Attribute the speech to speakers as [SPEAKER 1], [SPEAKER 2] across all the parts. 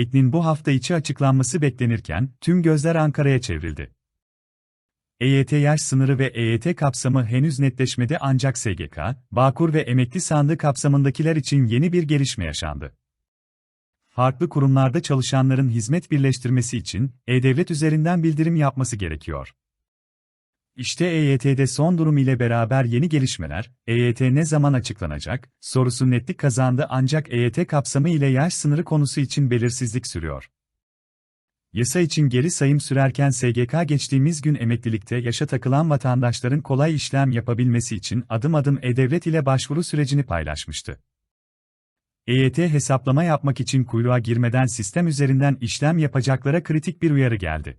[SPEAKER 1] EYT'nin bu hafta içi açıklanması beklenirken tüm gözler Ankara'ya çevrildi. EYT yaş sınırı ve EYT kapsamı henüz netleşmedi ancak SGK, Bağkur ve emekli sandığı kapsamındakiler için yeni bir gelişme yaşandı. Farklı kurumlarda çalışanların hizmet birleştirmesi için E-Devlet üzerinden bildirim yapması gerekiyor. İşte EYT'de son durum ile beraber yeni gelişmeler, EYT ne zaman açıklanacak, sorusu netlik kazandı ancak EYT kapsamı ile yaş sınırı konusu için belirsizlik sürüyor. Yasa için geri sayım sürerken SGK geçtiğimiz gün emeklilikte yaşa takılan vatandaşların kolay işlem yapabilmesi için adım adım E-Devlet ile başvuru sürecini paylaşmıştı. EYT hesaplama yapmak için kuyruğa girmeden sistem üzerinden işlem yapacaklara kritik bir uyarı geldi.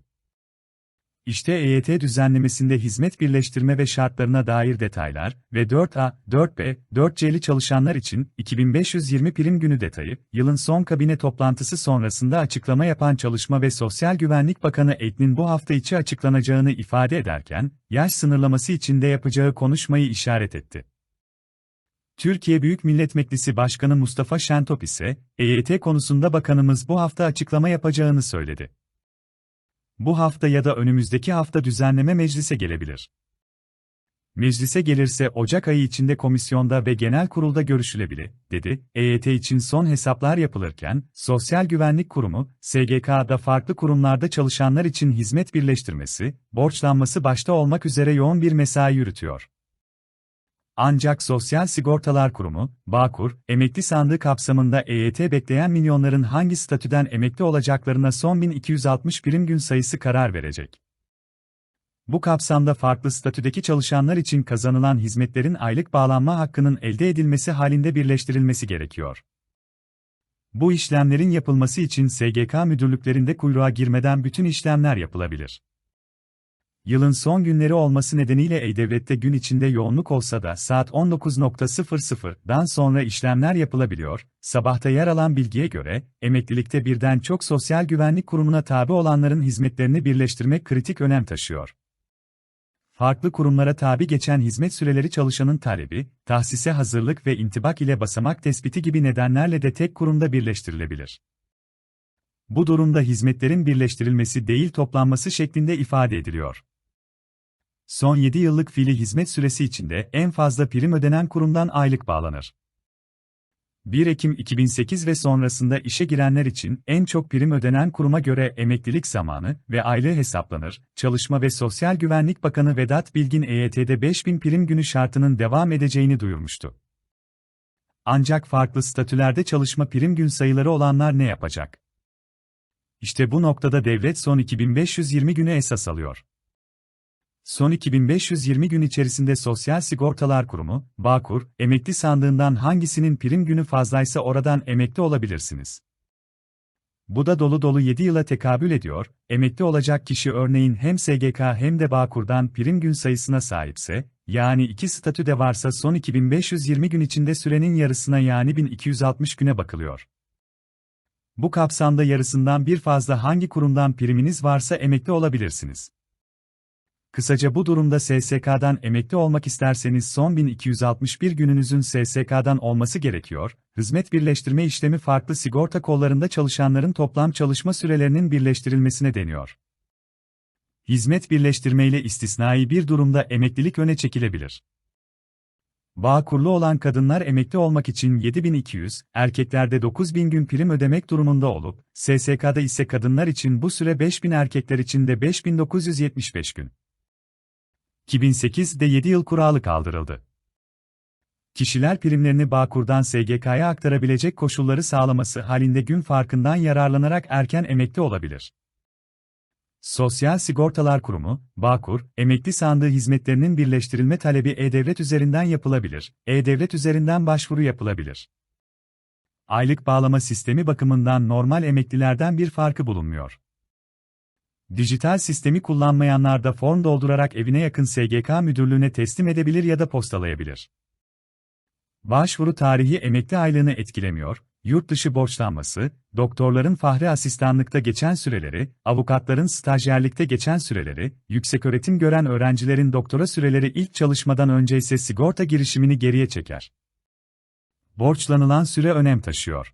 [SPEAKER 1] İşte EYT düzenlemesinde hizmet birleştirme ve şartlarına dair detaylar ve 4A, 4B, 4C'li çalışanlar için 2520 prim günü detayı, yılın son kabine toplantısı sonrasında açıklama yapan Çalışma ve Sosyal Güvenlik Bakanı Eknin bu hafta içi açıklanacağını ifade ederken, yaş sınırlaması içinde yapacağı konuşmayı işaret etti. Türkiye Büyük Millet Meclisi Başkanı Mustafa Şentop ise, EYT konusunda bakanımız bu hafta açıklama yapacağını söyledi bu hafta ya da önümüzdeki hafta düzenleme meclise gelebilir. Meclise gelirse Ocak ayı içinde komisyonda ve genel kurulda görüşülebilir, dedi. EYT için son hesaplar yapılırken, Sosyal Güvenlik Kurumu, SGK'da farklı kurumlarda çalışanlar için hizmet birleştirmesi, borçlanması başta olmak üzere yoğun bir mesai yürütüyor. Ancak Sosyal Sigortalar Kurumu, Bağkur, emekli sandığı kapsamında EYT bekleyen milyonların hangi statüden emekli olacaklarına son 1260 prim gün sayısı karar verecek. Bu kapsamda farklı statüdeki çalışanlar için kazanılan hizmetlerin aylık bağlanma hakkının elde edilmesi halinde birleştirilmesi gerekiyor. Bu işlemlerin yapılması için SGK müdürlüklerinde kuyruğa girmeden bütün işlemler yapılabilir. Yılın son günleri olması nedeniyle E-Devlet'te gün içinde yoğunluk olsa da saat 19.00'dan sonra işlemler yapılabiliyor. Sabahta yer alan bilgiye göre, emeklilikte birden çok sosyal güvenlik kurumuna tabi olanların hizmetlerini birleştirmek kritik önem taşıyor. Farklı kurumlara tabi geçen hizmet süreleri çalışanın talebi, tahsise hazırlık ve intibak ile basamak tespiti gibi nedenlerle de tek kurumda birleştirilebilir. Bu durumda hizmetlerin birleştirilmesi değil toplanması şeklinde ifade ediliyor. Son 7 yıllık fiili hizmet süresi içinde en fazla prim ödenen kurumdan aylık bağlanır. 1 Ekim 2008 ve sonrasında işe girenler için en çok prim ödenen kuruma göre emeklilik zamanı ve aylığı hesaplanır. Çalışma ve Sosyal Güvenlik Bakanı Vedat Bilgin EYT'de 5000 prim günü şartının devam edeceğini duyurmuştu. Ancak farklı statülerde çalışma prim gün sayıları olanlar ne yapacak? İşte bu noktada devlet son 2520 günü esas alıyor. Son 2520 gün içerisinde Sosyal Sigortalar Kurumu, Bağkur, emekli sandığından hangisinin prim günü fazlaysa oradan emekli olabilirsiniz. Bu da dolu dolu 7 yıla tekabül ediyor, emekli olacak kişi örneğin hem SGK hem de Bağkur'dan prim gün sayısına sahipse, yani iki statü de varsa son 2520 gün içinde sürenin yarısına yani 1260 güne bakılıyor. Bu kapsamda yarısından bir fazla hangi kurumdan priminiz varsa emekli olabilirsiniz. Kısaca bu durumda SSK'dan emekli olmak isterseniz son 1261 gününüzün SSK'dan olması gerekiyor. Hizmet birleştirme işlemi farklı sigorta kollarında çalışanların toplam çalışma sürelerinin birleştirilmesine deniyor. Hizmet birleştirme ile istisnai bir durumda emeklilik öne çekilebilir. Bağkurlu olan kadınlar emekli olmak için 7200, erkeklerde 9000 gün prim ödemek durumunda olup, SSK'da ise kadınlar için bu süre 5000 erkekler için de 5975 gün. 2008'de 7 yıl kuralı kaldırıldı. Kişiler primlerini Bağkur'dan SGK'ya aktarabilecek koşulları sağlaması halinde gün farkından yararlanarak erken emekli olabilir. Sosyal Sigortalar Kurumu, Bağkur, emekli sandığı hizmetlerinin birleştirilme talebi E-Devlet üzerinden yapılabilir, E-Devlet üzerinden başvuru yapılabilir. Aylık bağlama sistemi bakımından normal emeklilerden bir farkı bulunmuyor. Dijital sistemi kullanmayanlar da form doldurarak evine yakın SGK müdürlüğüne teslim edebilir ya da postalayabilir. Başvuru tarihi emekli aylığını etkilemiyor, yurt dışı borçlanması, doktorların fahri asistanlıkta geçen süreleri, avukatların stajyerlikte geçen süreleri, yükseköğretim gören öğrencilerin doktora süreleri ilk çalışmadan önce ise sigorta girişimini geriye çeker. Borçlanılan süre önem taşıyor.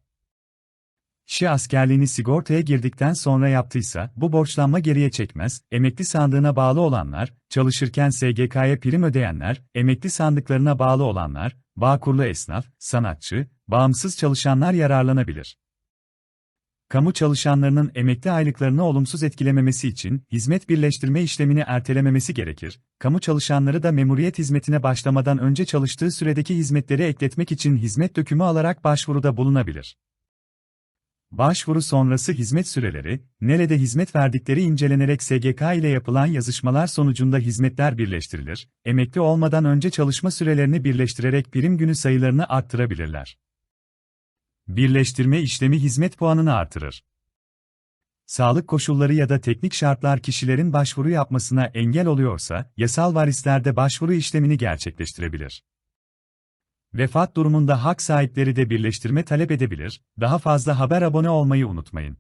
[SPEAKER 1] Kişi askerliğini sigortaya girdikten sonra yaptıysa, bu borçlanma geriye çekmez, emekli sandığına bağlı olanlar, çalışırken SGK'ya prim ödeyenler, emekli sandıklarına bağlı olanlar, bağkurlu esnaf, sanatçı, bağımsız çalışanlar yararlanabilir. Kamu çalışanlarının emekli aylıklarını olumsuz etkilememesi için hizmet birleştirme işlemini ertelememesi gerekir. Kamu çalışanları da memuriyet hizmetine başlamadan önce çalıştığı süredeki hizmetleri ekletmek için hizmet dökümü alarak başvuruda bulunabilir. Başvuru sonrası hizmet süreleri, nerede hizmet verdikleri incelenerek SGK ile yapılan yazışmalar sonucunda hizmetler birleştirilir, emekli olmadan önce çalışma sürelerini birleştirerek prim günü sayılarını arttırabilirler. Birleştirme işlemi hizmet puanını artırır. Sağlık koşulları ya da teknik şartlar kişilerin başvuru yapmasına engel oluyorsa, yasal varisler de başvuru işlemini gerçekleştirebilir. Vefat durumunda hak sahipleri de birleştirme talep edebilir. Daha fazla haber abone olmayı unutmayın.